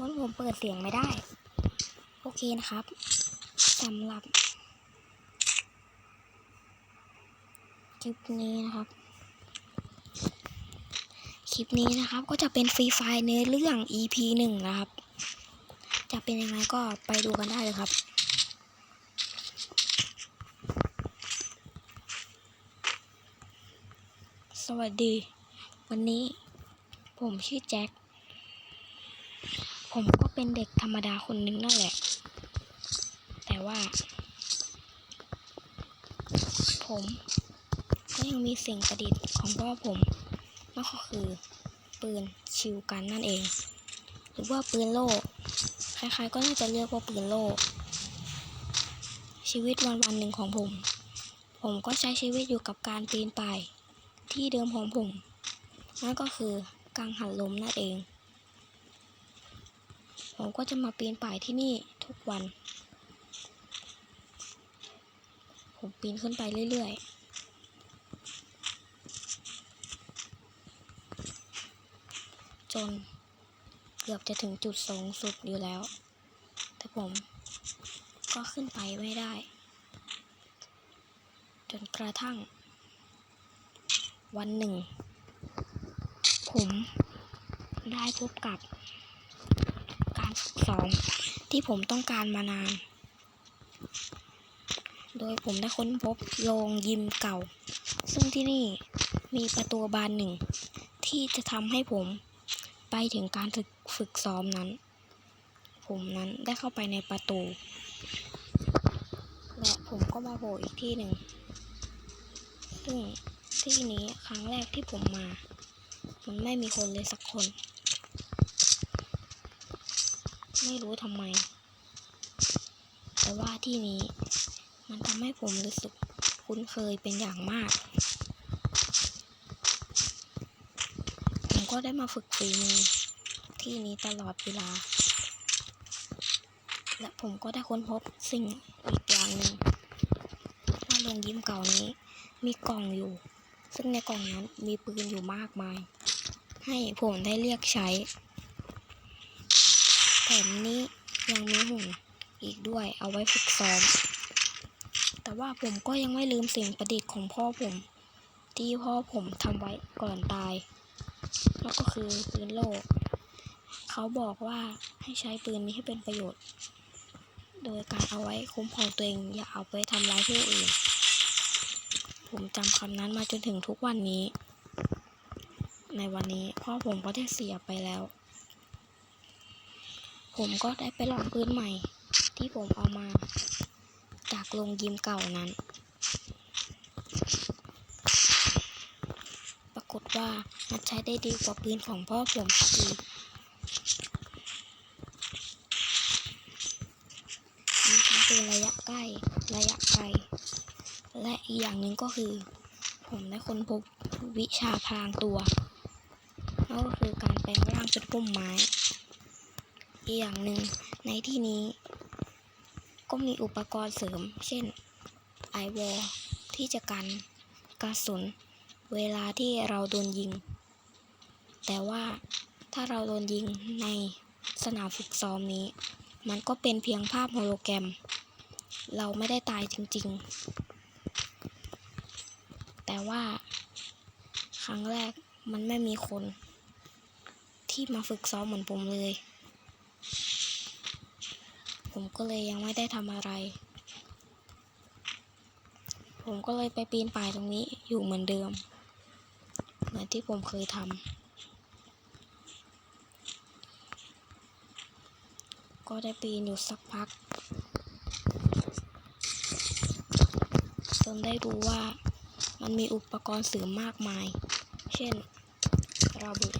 ราะผมเปิดเสียงไม่ได้ โอเคนะครับสำหรับคลิปนี้นะครับ คลิปนี้นะครับก็จะเป็นฟรีไฟล์เนื้อเรื่อง EP หนึ่งนะครับ จะเป็นยังไงก็ไปดูกันได้เลยครับสวัสดี วันนี้ผมชื่อแจ็ค ผมก็เป็นเด็กธรรมดาคนหนึงนั่นแหละ แต่ว่า ผมก็ยังมีสิ่งประดิษฐ์ของพ่อผมนั่นก็คือ ปืนชิวกันนั่นเอง หรือว่าปืนโล่ใครๆก็น่าจะเรียกว่าปืนโล่ชีวิตวันวันๆหนึ่งของผม ผมก็ใช้ชีวิตอยู่กับการปีนป่ายที่เดิมของผม นั่นก็คือกังหันลมนั่นเอง ผมก็จะมาปีนป่ายที่นี่ทุกวัน ผมปีนขึ้นไปเรื่อยๆจนเกือบจะถึงจุดสูงสุดอยู่แล้ว แต่ผมก็ขึ้นไปไม่ได้ จนกระทั่ง วันหนึ่ง ผมได้พบกับ การฝึกซ้อมที่ผมต้องการมานาน โดยผมได้ค้นพบโรงยิมเก่า ซึ่งที่นี่มีประตูบานหนึ่ง ที่จะทำให้ผมไปถึงการฝึกฝึกซ้อมนั้น ผมนั้นได้เข้าไปในประตู และผมก็มาโผล่อีกที่หนึ่ง ซึ่งที่นี้ครั้งแรกที่ผมมา มันไม่มีคนเลยสักคน ไม่รู้ทำไม แต่ว่าที่นี้มันทำให้ผมรู้สึกคุ้นเคยเป็นอย่างมาก ผมก็ได้มาฝึกฝีมือที่นี้ตลอดเวลา และผมก็ได้ค้นพบสิ่งอีกอย่างหนึ่งว่าโรงยิมเก่านี้มีกล่องอยู่ ซึ่งในกล่องนั้นมีปืนอยู่มากมาย ให้ผมได้เรียกใช้ ถมนี้ยังมีหุ่นอีกด้วยเอาไว้ฝึกซ้อม แต่ว่าผมก็ยังไม่ลืมสิ่งประดิษฐ์ของพ่อผม ที่พ่อผมทำไว้ก่อนตายแล้วก็คือปืนโล่เขาบอกว่าให้ใช้ปืนนี้ให้เป็นประโยชน์ โดยการเอาไว้คุ้มครองตัวเองอย่าเอาไปทำร้ายผู้อื่น ผมจำคำนั้นมาจนถึงทุกวันนี้ ในวันนี้พ่อผมก็ได้เสียไปแล้ว ผมก็ได้ไปลองปืนใหม่ ที่ผมเอามา จากโรงยิมเก่านั้น ปรากฏว่ามันใช้ได้ดีกว่าปืนของพ่อผมอีกมีทั้งปืนระยะใกล้ระยะไกล และอีกอย่างหนึ่งก็คือ ผมได้ค้นพบวิชาพรางตัวก็คือการแปลงร่างเป็นพุ่มไม้ อีกอย่างหนึ่งในที่นี้ ก็มีอุปกรณ์เสริม เช่นไอวอลที่จะกันกระสุนเวลาที่เราโดนยิง แต่ว่าถ้าเราโดนยิงในสนามฝึกซ้อมนี้ มันก็เป็นเพียงภาพโฮโลแกรม เราไม่ได้ตายจริงๆ แต่ว่า ครั้งแรกมันไม่มีคน ที่มาฝึกซ้อมเหมือนผมเลย ผมก็เลยยังไม่ได้ทำอะไร ผมก็เลยไปปีนป่ายตรงนี้อยู่เหมือนเดิม เหมือนที่ผมเคยทำ ก็ได้ปีนอยู่สักพัก จนได้รู้ว่ามันมีอุปกรณ์เสริมมากมาย เช่นระเบิด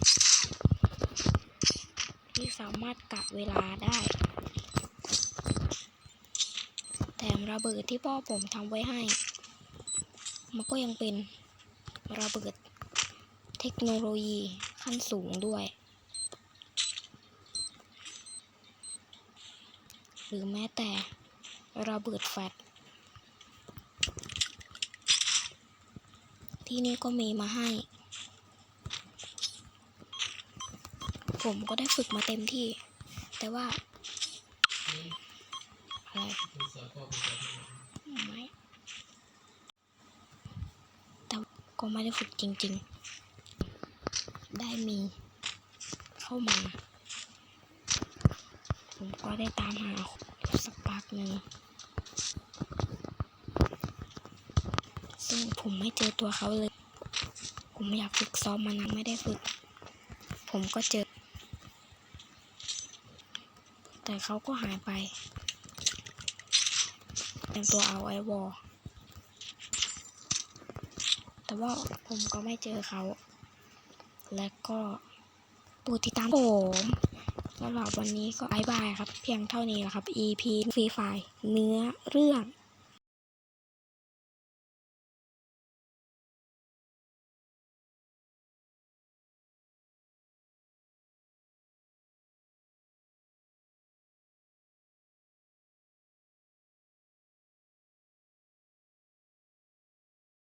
ที่สามารถกะเวลาได้แถมระเบิดที่พ่อผมทำไว้ให้ มันก็ยังเป็นระเบิดเทคโนโลยีขั้นสูงด้วย หรือแม้แต่ระเบิดแฟลชที่นี่ก็มีมาให้ ผมก็ได้ฝึกมาเต็มที่ แต่ว่าอะไรไม่แต่ก็ไม่ได้ฝึกจริง ๆ ได้มี เข้ามา ผมก็ได้ตามหาสักพักหนึ่งซึ่งผมไม่เจอตัวเขาเลย ผมอยากฝึกซ้อมมานานไม่ได้ฝึก ผมก็เจอ แต่เขาก็หายไปเป็นตัวเอาไอวอลแต่ว่าผมก็ไม่เจอเขา และก็ปูติดตามผมสำหรับวันนี้ก็บายบายครับ เพียงเท่านี้แหละครับ EP ฟรีไฟเนื้อเรื่อง